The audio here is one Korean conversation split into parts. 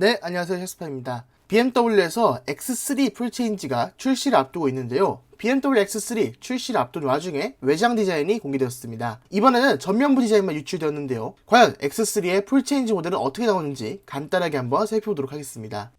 네, 안녕하세요. 셰스파입니다. BMW에서 X3 풀체인지가 출시를 앞두고 있는데요. BMW X3 출시를 앞둔 와중에 외장 디자인이 공개되었습니다. 이번에는 전면부 디자인만 유출되었는데요. 과연 X3의 풀체인지 모델은 어떻게 나오는지 간단하게 한번 살펴보도록 하겠습니다.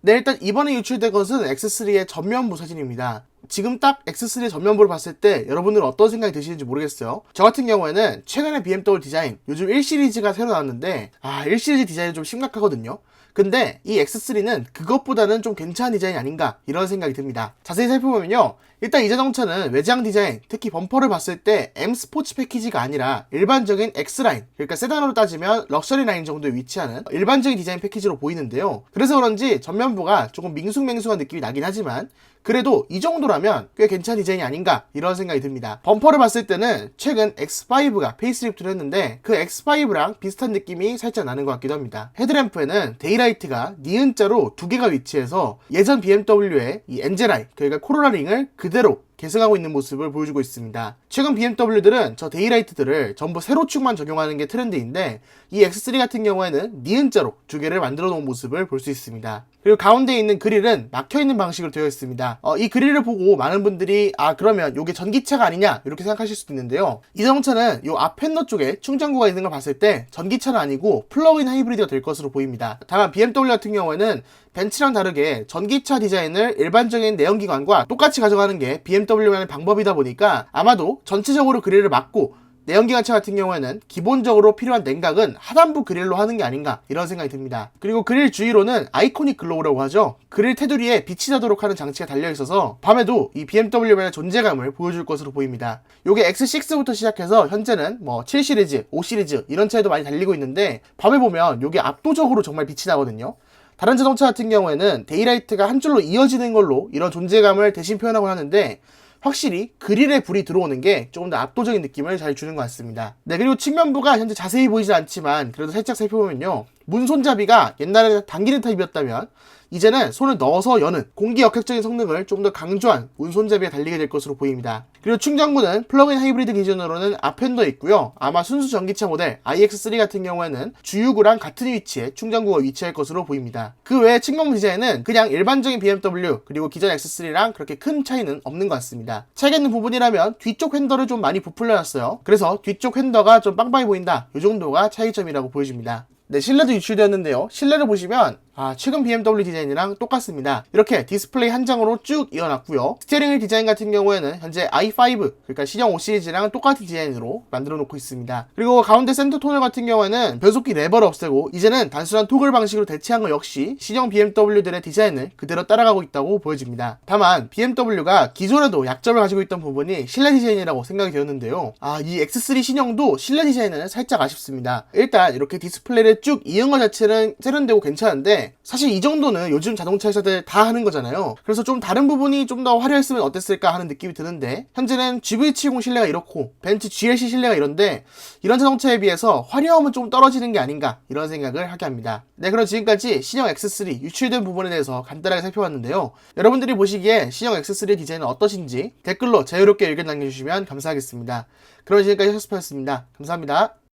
네, 일단 이번에 유출된 것은 X3의 전면부 사진입니다. 지금 딱 X3의 전면부를 봤을 때 여러분들은 어떤 생각이 드시는지 모르겠어요. 저 같은 경우에는 최근에 BMW 디자인, 요즘 1시리즈가 새로 나왔는데, 아, 1시리즈 디자인이 좀 심각하거든요. 근데 이 X3는 그것보다는 좀 괜찮은 디자인이 아닌가 이런 생각이 듭니다. 자세히 살펴보면요. 일단 이 자동차는 외장 디자인, 특히 범퍼를 봤을 때 M 스포츠 패키지가 아니라 일반적인 X라인, 그러니까 세단으로 따지면 럭셔리 라인 정도에 위치하는 일반적인 디자인 패키지로 보이는데요. 그래서 그런지 전면부가 조금 밍숭맹숭한 느낌이 나긴 하지만 그래도 이 정도라면 꽤 괜찮은 디자인이 아닌가 이런 생각이 듭니다. 범퍼를 봤을 때는 최근 X5가 페이스리프트를 했는데 그 X5랑 비슷한 느낌이 살짝 나는 것 같기도 합니다. 헤드램프에는 데이라 이트가 니은자로 두 개가 위치해서 예전 BMW의 이 엔젤라인 그러니까 코로나 링을 그대로 계승하고 있는 모습을 보여주고 있습니다. 최근 BMW들은 저 데이라이트들을 전부 세로축만 적용하는 게 트렌드인데 이 X3 같은 경우에는 니은자로 두 개를 만들어 놓은 모습을 볼 수 있습니다. 그리고 가운데에 있는 그릴은 막혀 있는 방식으로 되어 있습니다. 어, 이 그릴을 보고 많은 분들이 아 그러면 이게 전기차가 아니냐 이렇게 생각하실 수도 있는데요. 이 자동차는 이앞 팬더 쪽에 충전구가 있는 걸 봤을 때 전기차는 아니고 플러그인 하이브리드가 될 것으로 보입니다. 다만 BMW 같은 경우에는 벤츠랑 다르게 전기차 디자인을 일반적인 내연기관과 똑같이 가져가는 게 BMW 만의 방법이다 보니까 아마도 전체적으로 그릴을 막고 내연기관차 같은 경우에는 기본적으로 필요한 냉각은 하단부 그릴로 하는 게 아닌가 이런 생각이 듭니다. 그리고 그릴 주위로는 아이코닉 글로우라고 하죠. 그릴 테두리에 빛이 나도록 하는 장치가 달려 있어서 밤에도 이 BMW만의 존재감을 보여줄 것으로 보입니다. 요게 X6부터 시작해서 현재는 뭐 7 시리즈, 5 시리즈 이런 차에도 많이 달리고 있는데 밤에 보면 요게 압도적으로 정말 빛이 나거든요. 다른 자동차 같은 경우에는 데이라이트가 한 줄로 이어지는 걸로 이런 존재감을 대신 표현하고 하는데 확실히 그릴에 불이 들어오는 게 조금 더 압도적인 느낌을 잘 주는 것 같습니다. 네, 그리고 측면부가 현재 자세히 보이지 않지만 그래도 살짝 살펴보면요. 문 손잡이가 옛날에는 당기는 타입이었다면 이제는 손을 넣어서 여는 공기 역학적인 성능을 좀 더 강조한 문 손잡이가 달리게 될 것으로 보입니다. 그리고 충전구는 플러그인 하이브리드 기준으로는 앞핸더 있고요. 아마 순수 전기차 모델 iX3 같은 경우에는 주유구랑 같은 위치에 충전구가 위치할 것으로 보입니다. 그 외에 측면 디자인은 그냥 일반적인 BMW 그리고 기존 X3랑 그렇게 큰 차이는 없는 것 같습니다. 차이가 있는 부분이라면 뒤쪽 핸더를 좀 많이 부풀려놨어요. 그래서 뒤쪽 핸더가 좀 빵빵해 보인다. 이 정도가 차이점이라고 보여집니다. 네, 실내도 유출되었는데요. 실내를 보시면 아, 최근 BMW 디자인이랑 똑같습니다. 이렇게 디스플레이 한 장으로 쭉 이어놨고요. 스티어링 휠 디자인 같은 경우에는 현재 i5, 그러니까 시정 5 시리즈랑 똑같은 디자인으로 만들어 놓고 있습니다. 그리고 가운데 센터 토너 같은 경우에는 변속기 레버를 없애고 이제는 단순한 토글 방식으로 대체한 것 역시 시정 BMW들의 디자인을 그대로 따라가고 있다고 보여집니다. 다만 BMW가 기존에도 약점을 가지고 있던 부분이 실내 디자인이라고 생각이 되었는데요. 아, 이 X3 신형도 실내 디자인은 살짝 아쉽습니다. 일단 이렇게 디스플레이를 쭉 이은 것 자체는 세련되고 괜찮은데 사실 이 정도는 요즘 자동차 회사들 다 하는 거잖아요. 그래서 좀 다른 부분이 좀 더 화려했으면 어땠을까 하는 느낌이 드는데 현재는 GV70 실내가 이렇고 벤츠 GLC 실내가 이런데 이런 자동차에 비해서 화려함은 좀 떨어지는 게 아닌가 이런 생각을 하게 합니다. 네 그럼 지금까지 신형 X3 유출된 부분에 대해서 간단하게 살펴봤는데요. 여러분들이 보시기에 신형 X3의 디자인은 어떠신지 댓글로 자유롭게 의견 남겨주시면 감사하겠습니다. 그럼 지금까지 헬스파였습니다. 감사합니다.